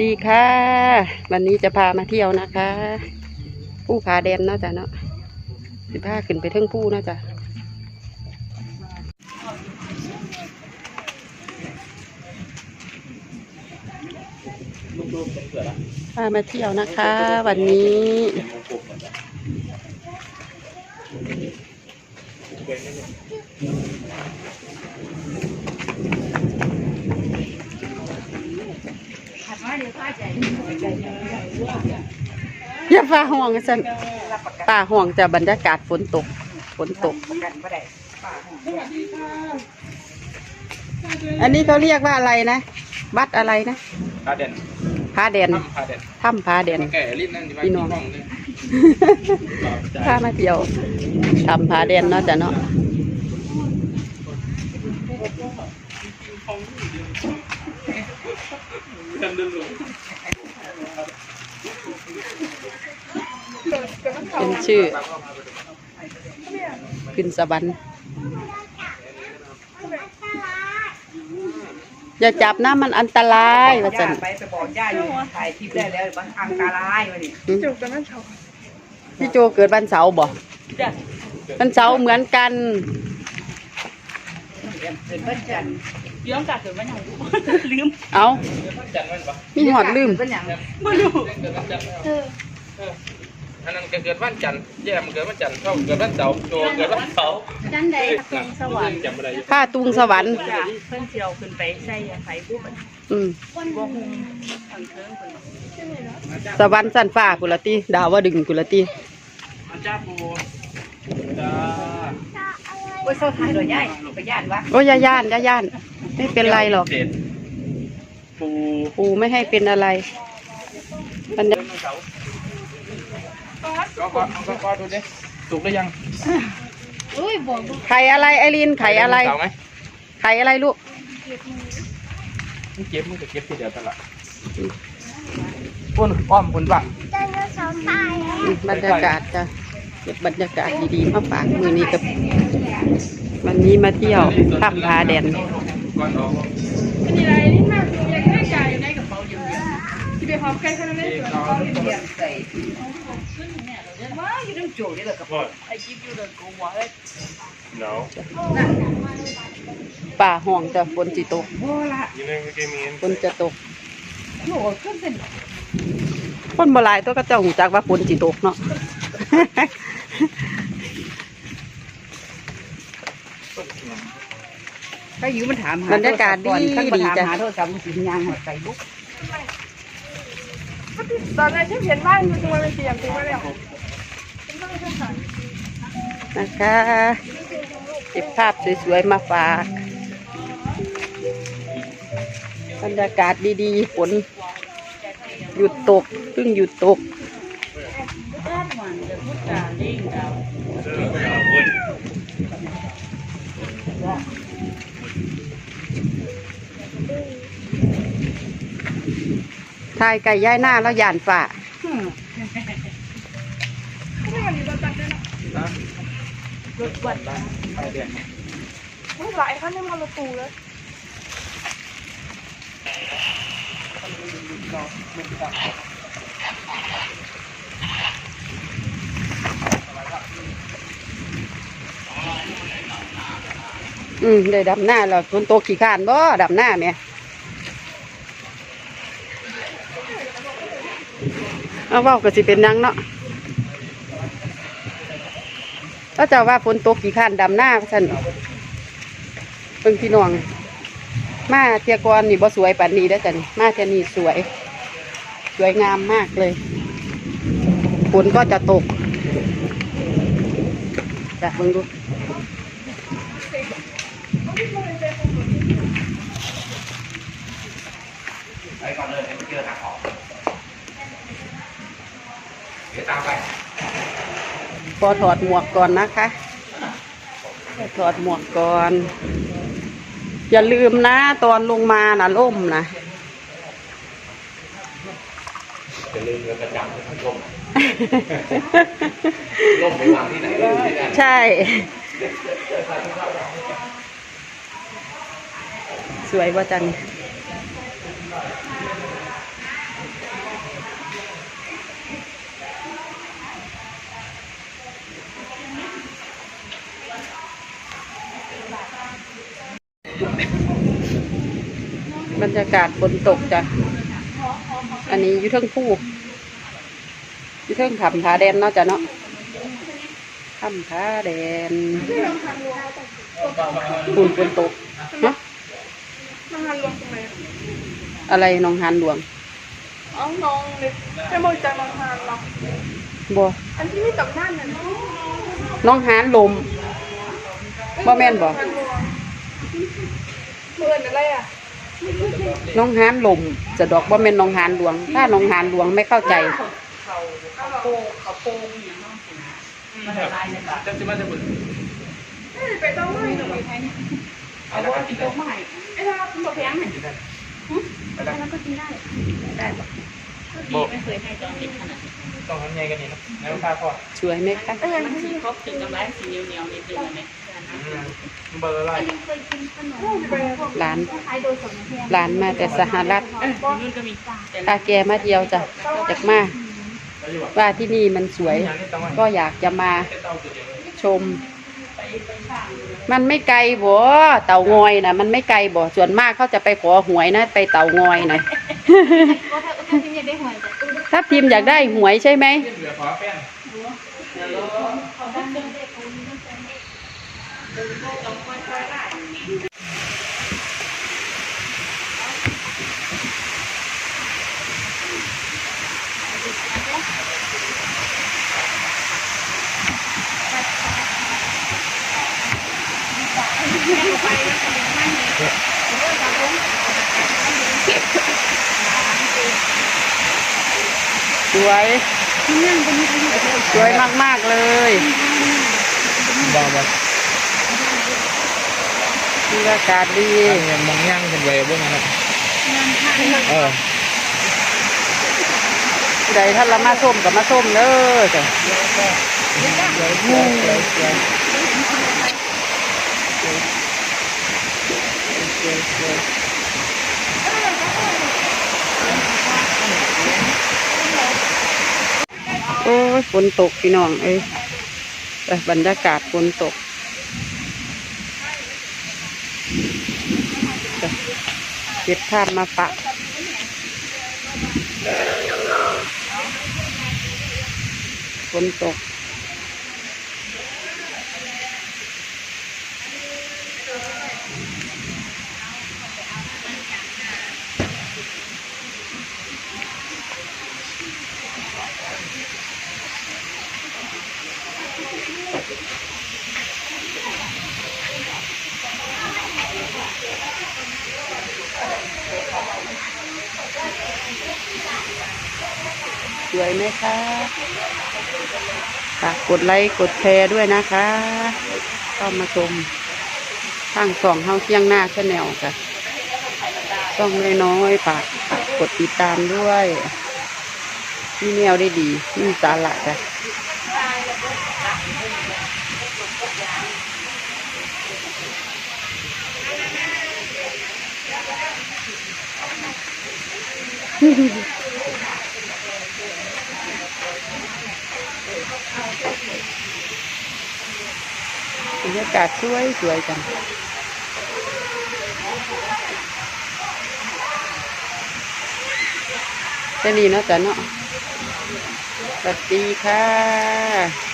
ดีค่ะ วันนี้จะพามาเที่ยวนะคะ ผู้ผาแดนเนาะจ๊ะเนาะสิพาขึ้นไปเทิงผู้เนาะจ๊ะพามาเที่ยวนะคะ วันนี้ อย่าฟ้าห่วงสันป่าห่วงจะบรรยากาศฝนตก ฝนตก อันนี้เขาเรียกว่าอะไรนะบัดอะไรนะพาเด่นผาแดนถ้ำพาเด่นถ้ำผาแดนมาแก่ลิ้นนั่นพี่น้องห้องนึงพามาเที่ยวถ้ำผาแดนเนาะจ้ะเนาะ เป็นชื่อขึ้นสวรรค์อย่าจับนะมันอันตรายว่าจันไปไปบอกย่าอยู่ถ่ายคลิปได้แล้วบางอังตรายมาดิพี่โจเกิดวันเสาร์บ่วันเสาร์เหมือนกัน เป็นบ้านจันทร์ย้อนกลับถึงวันย่างลืมเอาจันทร์มันปะมีหอดลืมเป็นย่างไม่รู้เกิดวันจันทร์เอออันนั้นเกิดวันจันทร์แย่มเกิดวันจันทร์เข้าเกิดวันเสาร์โจเกิดวันเสาร์จันใดตรงสวรรค์ผ้าตุงสวรรค์จ้ะเพิ่นเที่ยวขึ้นไปใส่ไฟปุ๊บอืมบ่ฮุงทางเทิงเพิ่นสวรรค์สันฟ้ากุลติดาวดึงกุลติอาจาปูจ้า โอ้ยโซ่ท้ายเลยย่ายไปย่านวะโอ้ยอย่าย่านอย่าย่าน ไม่เป็นไรหรอกเด็ดปูปูไม่ให้เป็นอะไรบรรยาเสาร์ก็ก็ก็ก็ดูดิสุกหรือยังไข่อะไรไอรีนไข่อะไรเสาไหมไข่อะไรลูกมึงเก็บมึงจะเก็บทีเดียวตลอดปุ่นอ้อมปุ่นปะอืมบรรยากาศจะเก็บบรรยากาศดีๆมาฝากมือนี้กับ วันนี้มาเที่ยวถ้ำผาแดนก่อนออกมีอะไรนี่มากคือยังได้กายอยู่ในกระเป๋าอยู่ที่ไปพร้อมใกล้ขนาดนั้นเอกเอาเรียนใส่มาอยู่ตั้งโจนี่แหละกับไอ้กิ๊บอยู่เดินกูหัวเลย No. ป่าห้องจะฝนจิตกบัวละ You never gave me ฝนจะตกโหขึ้นเป็นคนโบราณตัวก็เจ้าหูจักว่าฝนจิตกเนาะาอยู่มันถามหาบรรยากาศดีท่านดีถามจ้ะ หาโทรศัพท์มันสิยางหัวใจลุกตอนแรกฉันเห็นบ้านมันตัวมันเตรียมตัวแล้วนะคะเก็บภาพสวยๆมาฝากบรรยากาศดีๆฝนหยุดตกเพิ่งหยุดตก ทายไก่ย่ายหน้าแล้วหยานฝ่าหลายขั้นในมรตูแล้วอืมได้ดำหน้าแล้วฝนตกขี้ข้านบ่ดำหน้าแหม่ เอาเว่าก็สิเป็นนังเนาะก็จ้าว่าฝนตกขี้ข้านดำหน้าฉันเพิ่งพี่น้อง มาเทียกรนี่บ่สวยปานนี้ได้จ้ะนี่มาเทียนี่สวย สวยงามมากเลยฝนก็จะตกจ้ะเบิ่งดู พอถอดหมวกก่อนนะคะพอถอดหมวกก่อน อย่าลืมนะ ตอนลงมานะล่มนะจะลืมเงินประจำท่านลมลมไปวางที่ไหนก็อยู่ที่นั่นใช่ สวยว่าจัน รยากาศฝนตกจ้ะ อันนี้อยู่เทิงผู้อยู่เทิงถ้ำผาแดนเนาะจ้ะเนาะถ้ำผาแดนฝุ่นฝนตกฮะน้องฮันลงตรงไหนอะไรหน้องหานหลวงอ๋อน้องเล็กจะบอกจากน้องฮันเหรอบ่อันที่มีตำนานนั่นน้องหานลมบ่แม่นบ่เพื่อนอะไรอะ น้องหานลมจะดอกบ่แม่นน้องหานหลวง ถ้าน้องหานหลวงไม่เข้าใจจะจะมาจะบุญไปต้องไม่หนูไปไทยเอาละกินได้ไอ้เราคุณบอกแพงไหมกินได้แล้วก็กินได้ได้ปะไม่เคยให้จองกินขนาดต้องทำไงกันนี่นะในลูกค้าพ่อสวยไหมคะเออมันสีครบถึงกับร้านสีเหนียวเหนียวนิดนึงไหมเบอ ร์อะไรร้านร้านมาแต่สหรัฐนู่นก็มีแต่ตาแกมาเที่ยวจ้ะจากมาว่าที่นี่มันสวย ก็อยากจะมาชม มันไม่ไกลบ่เต่างอยนะมันไม่ไกลบ่ส่วนมากเขาจะไปขอหวยนะ ไปเต่างอยนะก็ถ้าถ้าที่ยังได้หอยแต่ตู้ถ้าทีมอยากได้หวยใช่ไหม เหลือขอแป้งสวยสวยมาก ๆ เลยบ้าบ้า บรรยากาศดียังมองย่างเป็นเวบ้างนะเออใดถ้าเรามาส้มกับมาส้มเด้อจ้ะโอ้ยฝนตกพี่น้องเอ้ยแต่บรรยากาศฝนตกจ้ะ เก็บภาพมาฝากฝนตก สวยไหมคะฝากกดไลค์กดแชร์ด้วยนะคะเข้ามาชมทางสองเฮาเที่ยงหน้าชาแนลค่ะต้องน้อยๆฝากกดติดตามด้วยมีแนวได้ดีมีสาระจ้ะบ รรยากาศสวยสวยจังแค่นี้นะจ๊ะเนาะสวัสดีค่ะ